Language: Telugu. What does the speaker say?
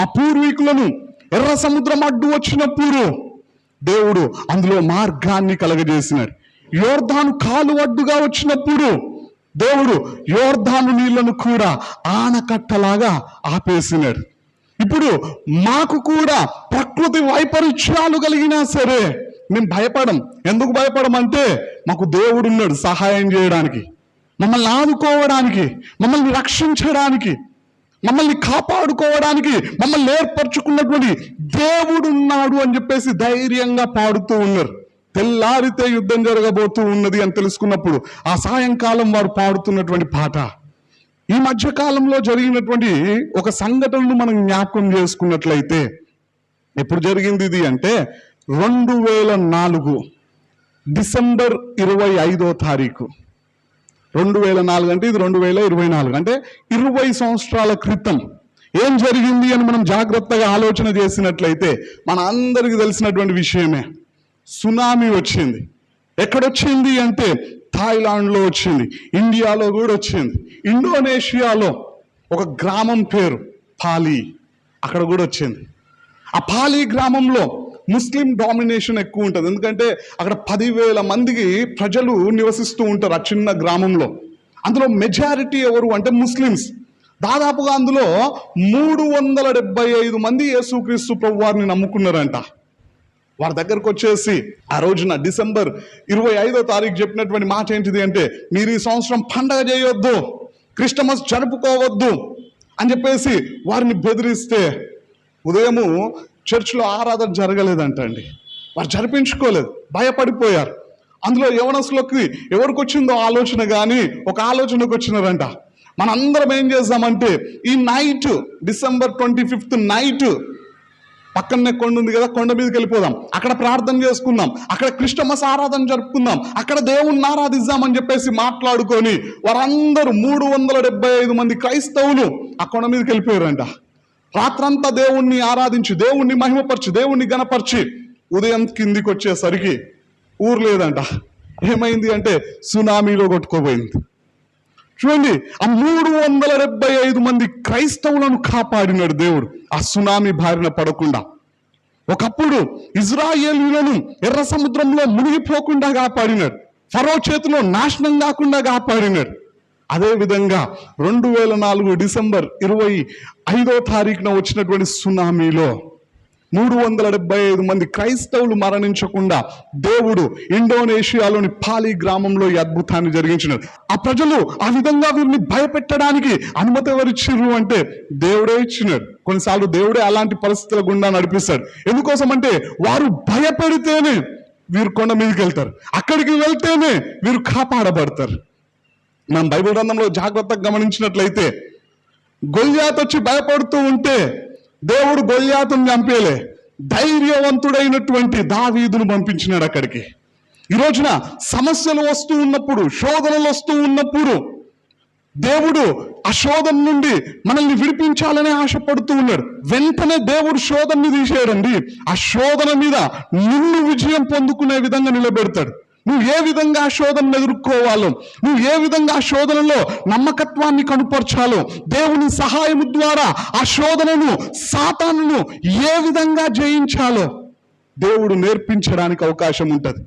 మా పూర్వీకులను ఎర్ర సముద్రం అడ్డు వచ్చినప్పుడు దేవుడు అందులో మార్గాన్ని కలగజేసినారు యోర్ధాను కాలు అడ్డుగా వచ్చినప్పుడు దేవుడు యోర్ధాను నీళ్ళను కూడా ఆనకట్టలాగా ఆపేసినాడు. ఇప్పుడు మాకు కూడా ప్రకృతి వైపరీత్యాలు కలిగినా సరే మేము భయపడం. ఎందుకు భయపడమంటే మాకు దేవుడు ఉన్నాడు సహాయం చేయడానికి మమ్మల్ని ఆదుకోవడానికి మమ్మల్ని రక్షించడానికి. మమ్మల్ని కాపాడుకోవడానికి మమ్మల్ని ఏర్పరచుకున్నటువంటి దేవుడు ఉన్నాడు అని చెప్పేసి ధైర్యంగా పాడుతూ ఉన్నారు. తెల్లారితే యుద్ధం జరగబోతూ ఉన్నది అని తెలుసుకున్నప్పుడు ఆ సాయంకాలం వారు పాడుతున్నటువంటి పాట. ఈ మధ్యకాలంలో జరిగినటువంటి ఒక సంఘటనను మనం జ్ఞాపకం చేసుకున్నట్లయితే ఎప్పుడు జరిగింది ఇది అంటే రెండు వేల నాలుగు డిసెంబర్ ఇరవై ఐదో తారీఖు. రెండు వేల నాలుగు అంటే ఇది రెండు వేల ఇరవై నాలుగు. అంటే ఇరవై సంవత్సరాల క్రితం ఏం జరిగింది అని మనం జాగ్రత్తగా ఆలోచన చేసినట్లయితే మన అందరికీ తెలిసినటువంటి విషయమే. సునామీ వచ్చింది. ఎక్కడొచ్చింది అంటే థాయిలాండ్లో వచ్చింది. ఇండియాలో కూడా వచ్చింది. ఇండోనేషియాలో ఒక గ్రామం పేరు పాలి. అక్కడ కూడా వచ్చింది. ఆ పాలి గ్రామంలో ముస్లిం డామినేషన్ ఎక్కువ ఉంటుంది. ఎందుకంటే అక్కడ పదివేల మందికి ప్రజలు నివసిస్తూ ఉంటారు ఆ చిన్న గ్రామంలో. అందులో మెజారిటీ ఎవరు అంటే ముస్లిమ్స్. దాదాపుగా అందులో మూడు వందల డెబ్బై ఐదు మంది యేసుక్రీస్తు ప్రభు వారిని నమ్ముకున్నారంట. వారి దగ్గరకు వచ్చేసి ఆ రోజున డిసెంబర్ ఇరవై ఐదో తారీఖు చెప్పినటువంటి మాట ఏంటిది అంటే మీరు ఈ సంవత్సరం పండగ చేయొద్దు క్రిస్టమస్ జరుపుకోవద్దు అని చెప్పేసి వారిని బెదిరిస్తే ఉదయము చర్చిలో ఆరాధన జరగలేదంట అండి. వారు జరిపించుకోలేదు భయపడిపోయారు. అందులో యవనస్లోకి ఎవరికి వచ్చిందో ఆలోచన కానీ ఒక ఆలోచనకు వచ్చినారంట. మనందరం ఏం చేద్దామంటే ఈ night December twenty fifth night పక్కనే కొండ ఉంది కదా కొండ మీదకి వెళ్ళిపోదాం. అక్కడ ప్రార్థన చేసుకుందాం. అక్కడ క్రిస్టమస్ ఆరాధన జరుపుకుందాం. అక్కడ దేవుణ్ణి ఆరాధిద్దామని చెప్పేసి మాట్లాడుకొని వారందరూ మూడు వందల డెబ్బై ఐదు మంది క్రైస్తవులు ఆ కొండ మీదకి వెళ్ళిపోయారంట. రాత్రంతా దేవుణ్ణి ఆరాధించి దేవుణ్ణి మహిమపరిచి దేవుణ్ణి గణపరిచి. ఉదయం కిందికి వచ్చేసరికి ఊరు లేదంట. ఏమైంది అంటే సునామీలో కొట్టుకోపోయింది. చూడండి ఆ మూడు వందల డెబ్బై ఐదు మంది క్రైస్తవులను కాపాడినాడు దేవుడు. ఆ సునామీ బారిన పడకుండా. ఒకప్పుడు ఇజ్రాయేలీలను ఎర్ర సముద్రంలో మునిగిపోకుండా కాపాడినాడు. ఫరో చేతిలో నాశనం కాకుండా కాపాడినాడు. అదేవిధంగా రెండు వేల నాలుగు డిసెంబర్ ఇరవై ఐదో తారీఖున వచ్చినటువంటి సునామీలో మూడు వందల డెబ్బై ఐదు మంది క్రైస్తవులు మరణించకుండా దేవుడు ఇండోనేషియాలోని పాలి గ్రామంలో ఈ అద్భుతాన్ని జరిగించినారు ఆ ప్రజలు ఆ విధంగా వీరిని భయపెట్టడానికి అనుమతి ఎవరిచ్చిర్రు అంటే దేవుడే ఇచ్చినాడు. కొన్నిసార్లు దేవుడే అలాంటి పరిస్థితుల గుండా నడిపిస్తాడు. ఎందుకోసం అంటే వారు భయపెడితేనే వీరు కొండ మీదకి వెళ్తారు. అక్కడికి వెళ్తేనే వీరు కాపాడబడతారు. మనం బైబిల్ గ్రంథంలో జాగ్రత్తగా గమనించినట్లయితే గొల్యాత్ వచ్చి భయపడుతూ ఉంటే దేవుడు గొల్యాతుని చంపేలే. ధైర్యవంతుడైనటువంటి దావీదును పంపించినాడు అక్కడికి. ఈ రోజున సమస్యలు వస్తూ ఉన్నప్పుడు శోధనలు వస్తూ ఉన్నప్పుడు దేవుడు ఆ శోధన నుండి మనల్ని విడిపించాలనే ఆశపడుతూ ఉన్నాడు. వెంటనే దేవుడు శోధనని తీసేయడండి. ఆ శోధన మీద నిన్ను విజయం పొందుకునే విధంగా నిలబెడతాడు. నువ్వు ఏ విధంగా శోధనను ఎదుర్కోవాలో నువ్వు ఏ విధంగా ఆ శోధనలో నమ్మకత్వాన్ని కనుపరచాలో దేవుని సహాయము ద్వారా ఆ శోధనను సాతానును ఏ విధంగా జయించాలో దేవుడు నేర్పించడానికి అవకాశం ఉంటుంది.